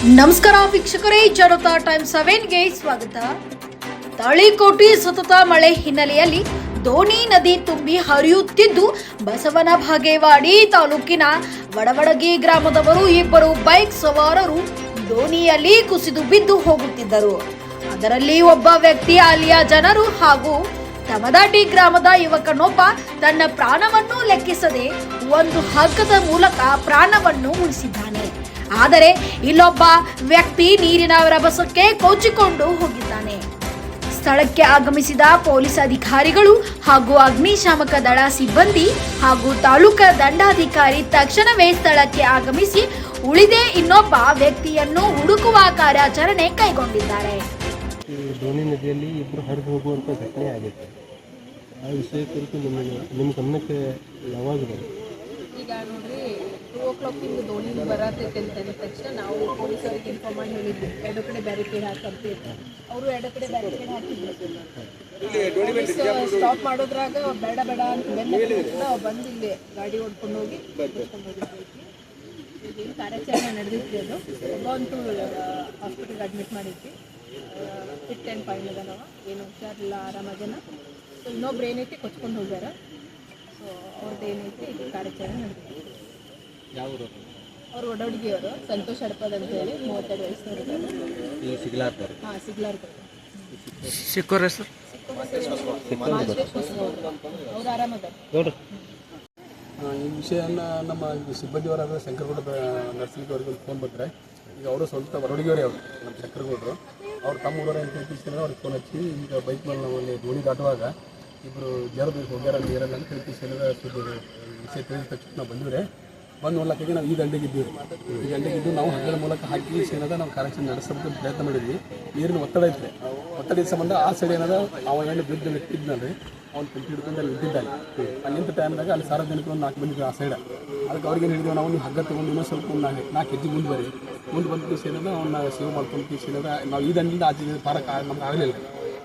ನಮಸ್ಕಾರ ವೀಕ್ಷಕರೇ, ಜನತಾ ಟೈಮ್ ಸೆವೆನ್ಗೆ ಸ್ವಾಗತ. ತಾಳಿಕೋಟೆ ಸತತ ಮಳೆ ಹಿನ್ನೆಲೆಯಲ್ಲಿ ದೋಣಿ ನದಿ ತುಂಬಿ ಹರಿಯುತ್ತಿದ್ದು, ಬಸವನ ಭಾಗೇವಾಡಿ ತಾಲೂಕಿನ ವಡವಡಗಿ ಗ್ರಾಮದವರು ಇಬ್ಬರು ಬೈಕ್ ಸವಾರರು ದೋಣಿಯಲ್ಲಿ ಕುಸಿದು ಬಿದ್ದು ಹೋಗುತ್ತಿದ್ದರು. ಅದರಲ್ಲಿ ಒಬ್ಬ ವ್ಯಕ್ತಿ, ಅಲ್ಲಿಯ ಜನರು ಹಾಗೂ ತಮದಾಟಿ ಗ್ರಾಮದ ಯುವಕನೊಬ್ಬ ತನ್ನ ಪ್ರಾಣವನ್ನು ಲೆಕ್ಕಿಸದೆ ಒಂದು ಹಗ್ಗದ ಮೂಲಕ ಪ್ರಾಣವನ್ನು ಉಳಿಸಿದ್ದಾನೆ. ಆದರೆ ಇಲ್ಲೊಬ್ಬ ವ್ಯಕ್ತಿ ನೀರಿನ ರಭಸಕ್ಕೆ ಕೊಚ್ಚಿಕೊಂಡು ಹೋಗಿದ್ದಾನೆ. ಸ್ಥಳಕ್ಕೆ ಆಗಮಿಸಿದ ಪೊಲೀಸ್ ಅಧಿಕಾರಿಗಳು ಹಾಗೂ ಅಗ್ನಿಶಾಮಕ ದಳ ಸಿಬ್ಬಂದಿ ಹಾಗೂ ತಾಲೂಕ ದಂಡಾಧಿಕಾರಿ ತಕ್ಷಣವೇ ಸ್ಥಳಕ್ಕೆ ಆಗಮಿಸಿ ಉಳಿದೇ ಇನ್ನೊಬ್ಬ ವ್ಯಕ್ತಿಯನ್ನು ಹುಡುಕುವ ಕಾರ್ಯಾಚರಣೆ ಕೈಗೊಂಡಿದ್ದಾರೆ. ಈ ನದಿಯಲ್ಲಿ ಇಬ್ಬರು ಹರಿದು ಹೋಗುವಂಥ ಘಟನೆ ಆಗಿತ್ತು ಆ ವಿಷಯ ಕುರಿತು ನಿಮ್ಮ ಗಮನಕ್ಕೆ ಯಾವಾಗ? ಈಗ ನೋಡ್ರಿ ಟೂ ಓ ಕ್ಲಾಕಿಂದ ದೋಣಿ ಬರತೈತೆ ಅಂತ ಅಂದ ತಕ್ಷಣ ನಾವು ಪೊಲೀಸರಿಗೆ ಇನ್ಫಾರ್ಮ್ ಮಾಡಿ ಹೇಳಿದ್ವಿ. ಎರಡು ಕಡೆ ಬ್ಯಾರಿಕೇಡ್ ಹಾಕಂತ ಅವರು ಎರಡು ಕಡೆ ಬ್ಯಾರಿಕೇಡ್ ಹಾಕಿದ್ರು. ಸ್ಟಾಪ್ ಮಾಡೋದ್ರಾಗ ಬೇಡ ಬೇಡ ಅಂತ ಬೆನ್ನ ಬಂದು ಇಲ್ಲಿ ಗಾಡಿ ಓಡ್ಕೊಂಡು ಹೋಗಿ ಬಿಡ್ಸ್ಕೊಂಡ್ ಹೋಗಿದ್ವಿ. ಇಲ್ಲಿ ಕಾರ್ಯಾಚರಣೆ ನಡೆದಿತ್ತು ಅದು. ಒಬ್ಬ ಅಂತೂ ಹಾಸ್ಪಿಟಲ್ಗೆ ಅಡ್ಮಿಟ್ ಮಾಡಿದ್ವಿ. ಫಿಟ್ ಆ್ಯಂಡ್ ಫೈನ್ ಅದ ನಾವು ಏನು ಹುಷಾರಿಲ್ಲ ಆರಾಮಾಗೇನ ಸೊ ಇನ್ನೊಬ್ರು ಏನೈತಿ ಕೊಚ್ಕೊಂಡು ಹೋಗ್ಯಾರ. ಅವ್ರದ್ದು ಏನೈತಿ ಇದು ಕಾರ್ಯಾಚರಣೆ ನಡೆದಿದೆ. ಅವ್ರು ಒಡೋಡಿಗೆಯವರು ಸಂತೋಷ್ ಅಡ್ಪದ್ ಅಂತ ಹೇಳಿ ಮೂವತ್ತೆರಡು ವಯಸ್ಸಿನವರು ಈ ಸಿಗ್ಲಾರ್ತಾರೆ ಹಾಂ ಸಿಗ್ಲಾರ್ದು ಸಿಕ್ಕೋರ ಸರ್ ಅವ್ರು ಆರಾಮದಾರ. ನೋಡ್ರಿ. ಆ, ಈ ವಿಷಯನ ನಮ್ಮ ಸಿಬ್ಬಂದಿಯವರಾದ ಶಂಕರಗೌಡ ನರ್ಸಿಂಗ್ ಅವ್ರಿಗೆ ಒಂದು ಫೋನ್ ಬಂದರೆ ಈಗ ಅವರು ಸ್ವಂತ ಹೊರಡಿಗೆಯವರೇ ಅವರು ನಮ್ಮ ಶಂಕರಗೌಡರು. ಅವ್ರು ತಮ್ಮ ಊರವರೇ ಅಂತ ಅವ್ರಿಗೆ ಫೋನ್ ಹಚ್ಚಿ ಈಗ ಬೈಕ್ ಮೇಲೆ ನಾವು ಅಲ್ಲಿ ದೋಣಿ ದಾಟುವಾಗ ಇಬ್ಬರು ಜರದು ಹೋಗ್ಯಾರ ನೀರಲ್ಲಿ ಅಂತ ತಿಳ್ಕಿಸಿದ ಸುದ್ದಿ ವಿಷಯ ತಿಳಿದ ತಕ್ಷಣ ನಾವು ಬಂದಿವ್ರೆ ಬಂದು ನೋಡ್ಲಕ್ಕಾಗಿ ನಾವು ಈ ದಂಡೆಗೆ ಇದ್ದೀವಿ ಈ ದಂಡೆಗೆ ಇದ್ದು ನಾವು ಹಗ್ಗದ ಮೂಲಕ ಹಾಕಿ ಏನದ ನಾವು ಕಾರ್ಯಾಚರಣೆ ನಡೆಸೋದಕ್ಕೆ ಪ್ರಯತ್ನ ಮಾಡಿದ್ವಿ. ನೀರಿನ ಒತ್ತಡ ಇತ್ತು ಒತ್ತಡದ ಸಂಬಂಧ ಆ ಸೈಡ್ ಏನದ ಅವ ಏನು ಬಿದ್ದ ಇದ್ನಲ್ಲಿ ಅವ್ನು ಕಂಟಿ ಹಿಡ್ಕೊಂಡು ಅಲ್ಲಿ ಬಿದ್ದಿದ್ದಾನೆ ಅಲ್ಲಿ. ನಿಂತ ಟೈಮ್ದಾಗ ಅಲ್ಲಿ ಸಾರ್ವಜನಿಕರು ಒಂದು ನಾಲ್ಕು ಬಂದಿದ್ವಿ ಆ ಸೈಡ ಅದಕ್ಕೆ ಅವ್ರಿಗೆ ಹೇಳಿದ್ವಿ, ನಾವು ಹಗ್ಗ ತೊಗೊಂಡು ಇನ್ನೊಂದು ಸ್ವಲ್ಪ ಒಂದು ನಾಲ್ಕು ನಾಲ್ಕು ಹೆಜ್ಜೆ ಮುಂದೆ ಬರಿ ಮುಂದೆ ಬಂದು ಸೇನದ ಅವ್ನ ಸೇವ್ ಮಾಡ್ಕೊಂಡು ಸೇನದ ನಾವು ಈ ದಂಡಿಂದ ಆಚೆ ಪಾರಕ್ಕೆ ನಮ್ಗೆ ಆಗಲಿಲ್ಲ.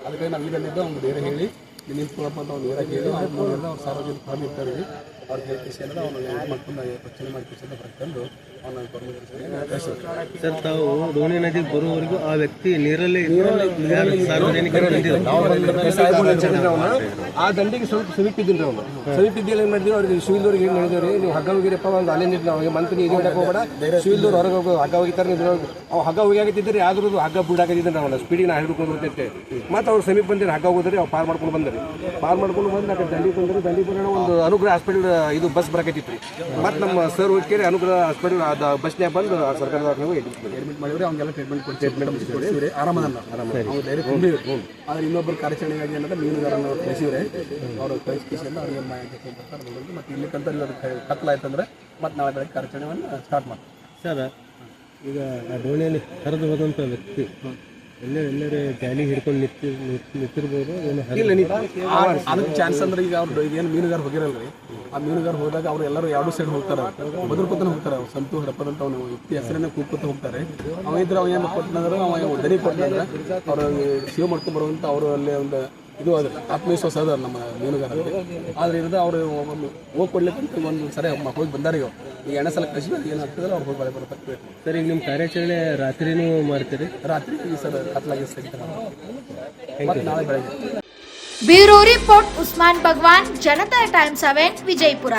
ಅದಕ್ಕೆ ನಾವು ಈ ದಂಡಿದ್ದ ಅವ್ನು ಬೇರೆ ಹೇಳಿ ನೀವು ಪ್ರಾಬ್ಲಮ್ ಅಂತ ಅವ್ನು ನೇರಾಗಿ ಹೇಳಿ ಅವ್ರು ಅವ್ರು ಸಾರ್ವಜನಿಕ ಹೊರಗೆ ಇರ್ತಾರೆ. ಅವ್ರಿಗೆ ಹೇಳಿ ಕೇಸ್ ಏನದ ಅವ್ನು ಮಾಡ್ಕೊಂಡು ರಕ್ಷಣೆ ಮಾಡಿ ಕೇಸ್ ಅಂತ ಬರ್ಕೊಂಡು ಸರ್, ತಾವು ದೋಣಿ ನದಿಗೆ ಬರುವವರೆಗೂ ಆ ವ್ಯಕ್ತಿ ನೀರಲ್ಲಿ ಆ ದಂಡಿಗೆ ಸ್ವಲ್ಪ ಸಮೀಪ ಇದ್ದೀನಿ ಅವನು. ಸಮೀಪ ಇದ್ದಿಲ್ಲ ಮಾಡಿದ್ರು? ಅವ್ರಿಗೆ ಶಿವಿಲ್ದವ್ರಿಗೆ ಏನು ಹೇಳಿದ್ರಿ ನೀವು ಹಗ್ಗ ಹೋಗಿರಪ್ಪ, ಒಂದು ಅಲ್ಲೇ ನಿಂತು ನಾವು ಮಂತ್ರಿ ಇದು ಮಾಡಕ್ಕೆ ಹೋಗ್ಬೇಡ. ಶಿವಿಲ್ದವ್ರು ಹೊರಗೆ ಹೋಗಿ, ಹಗ್ಗ ಹೋಗಿತಾರೆ ನೀವು ಅವ್ ಹಗ್ಗ ಹೋಗಿಯಾಗತ್ತಿದ್ರಿ ಆದ್ರೂ ಹಗ್ಗ ಬಿಡಾಕತ್ತಿದ್ದೆ ನಾವು ಸ್ಪೀಡಿಗೆ ನಾ ಹಿಡ್ಕೊಂಡು ಬರ್ತೈತೆ ಮತ್ತೆ ಅವ್ರು ಸಮೀಪ ಬಂದಿರಿ ಹಗ್ಗ ಹೋಗೋದ್ರಿ ಅವ್ರು ಪಾರ್ ಮಾಡ್ಕೊಂಡು ಬಂದ್ರಿ. ಪಾರ್ ಮಾಡ್ಕೊಂಡು ಬಂದು ಆ ಕಡೆ ದಂಡಿ ಬಂದ್ರಿ. ದಂಡಿ ಬಂದ್ರೆ ಒಂದು ಅನುಗ್ರಹ ಹಾಸ್ಪಿಟಲ್ ಇದು ಬಸ್ ಬರಕತ್ತಿತ್ತು. ಮತ್ತೆ ನಮ್ಮ ಸರ್ ಹೋಗಿ ಅನುಗ್ರಹ ಹಾಸ್ಪಿಟಲ್ ಅದು ಬಸ್ನ್ಯಾಗ ಬಂದು ಆ ಸರ್ಕಾರಿ ನೀವು ಹೋಗಿ ಅಡ್ಮಿಟ್ ಮಾಡಿದ್ರೆ. ಅವ್ನಿಗೆಲ್ಲ ಟ್ರೀಟ್ಮೆಂಟ್ ಕೊಟ್ಟು ಟ್ರೀಟ್ಮೆಂಟ್ ಕೊಡಿಸಿವ್ರೆ ಆರಾಮದಲ್ಲ. ಅವ್ನು ಧೈರ್ಯ ತುಂಬಿದ್ರು ಆದ್ರೆ ಇನ್ನೊಬ್ಬರು ಕಾರ್ಯಾಚರಣೆಗಾಗಿ ಏನಂದ್ರೆ ಮೀನುಗಾರನ ಕಳಿಸಿವ್ರೆ ಅವರು ಕಳಿಸ್ಕಿಸಿಂದ ಅವ್ರಿಗೆ ಮಾಹಿತಿ ಬರ್ತಾರೆ ಬಂದ್ರು. ಮತ್ತೆ ಇಲ್ಲಿ ಕಂತ ಕತ್ಲಾಯ್ತಂದ್ರೆ ಮತ್ತೆ ನಾಳೆ ಬೆಳಗ್ಗೆ ಕಾರ್ಯಾಚರಣೆಯನ್ನು ಸ್ಟಾರ್ಟ್ ಮಾಡ್ತೀವಿ ಸರ್ ಈಗ ಆ ದೋಣಿಯಲ್ಲಿ ಕರೆದು ಹೋದಂಥ ವ್ಯಕ್ತಿ ಎಲ್ಲೇ ಎಲ್ಲರೂ ಜಾಲಿ ಹಿಡ್ಕೊಂಡು ನಿಂತಿ ನಿಂತಿರ್ಬೋದು ಏನು ಹರಿದು ಅದಕ್ಕೆ ಚಾನ್ಸ್ ಅಂದ್ರೆ ಈಗ ಅವ್ರು ಏನು ಮೀನುಗಾರ ಹೋಗಿರಲ್ರಿ? ಆ ಮೀನುಗಾರ ಹೋದಾಗ ಅವ್ರು ಎಲ್ಲರೂ ಎರಡು ಸೈಡ್ ಹೋಗ್ತಾರೆ. ಬದುರ್ಕೊತಾನೆ ಹೋಗ್ತಾರೆ ಅವ್ರು. ಸಂತು ಹರಪದಂತ ಅಂತ ಅವನು ವ್ಯಕ್ತಿ ಹೆಸರನ್ನ ಕೂಕೋತ ಹೋಗ್ತಾರೆ. ಅವ ಇದ್ರೆ ಅವ ಏನು ಕೊಟ್ಟನಂದ್ರೆ ಅವ ದನಿ ಕೊಟ್ಟನಂದ್ರೆ ಅವ್ರ ಸೇವ್ ಮಾಡ್ಕೊಂಡು ಬರುವಂತ ಅವರು ಅಲ್ಲಿ ಒಂದು ಇದು ಆದರೆ ಆತ್ಮವಿಶ್ವಾಸ ಅದ ನಮ್ಮ ಮೀನುಗಾರರಿಗೆ. ಆದ್ರಿಂದ ಇರೋದು ಅವರು ಹೋಗಿ ಕೊಡ್ಲಿಕ್ಕೆ ಒಂದು ಸರಿ ಹೋಗಿ ಬಂದಾರ ಈಗ ಎಣ ಎಣ್ಣೆ ಸಲ ಕಳಿಸಿದ್ರೆ ಏನಾಗ್ತದೆ ಅವ್ರು ಹೋಗಿ ಬಳೆ ಬರ್ತಾರೆ ಸರ್ ಈಗ ನಿಮ್ಮ ಕಾರ್ಯಾಚರಣೆ ರಾತ್ರಿನೂ ಮಾಡ್ತೀರಿ? ರಾತ್ರಿ ಸರ್ ಕತ್ಲಾಗಿ. ಸಿಗ್ತಾರೆ ಮತ್ತೆ ನಾಳೆ ಬೆಳಗ್ಗೆ. Bureau report Usman Bhagwan Janata times seven Vijayapura.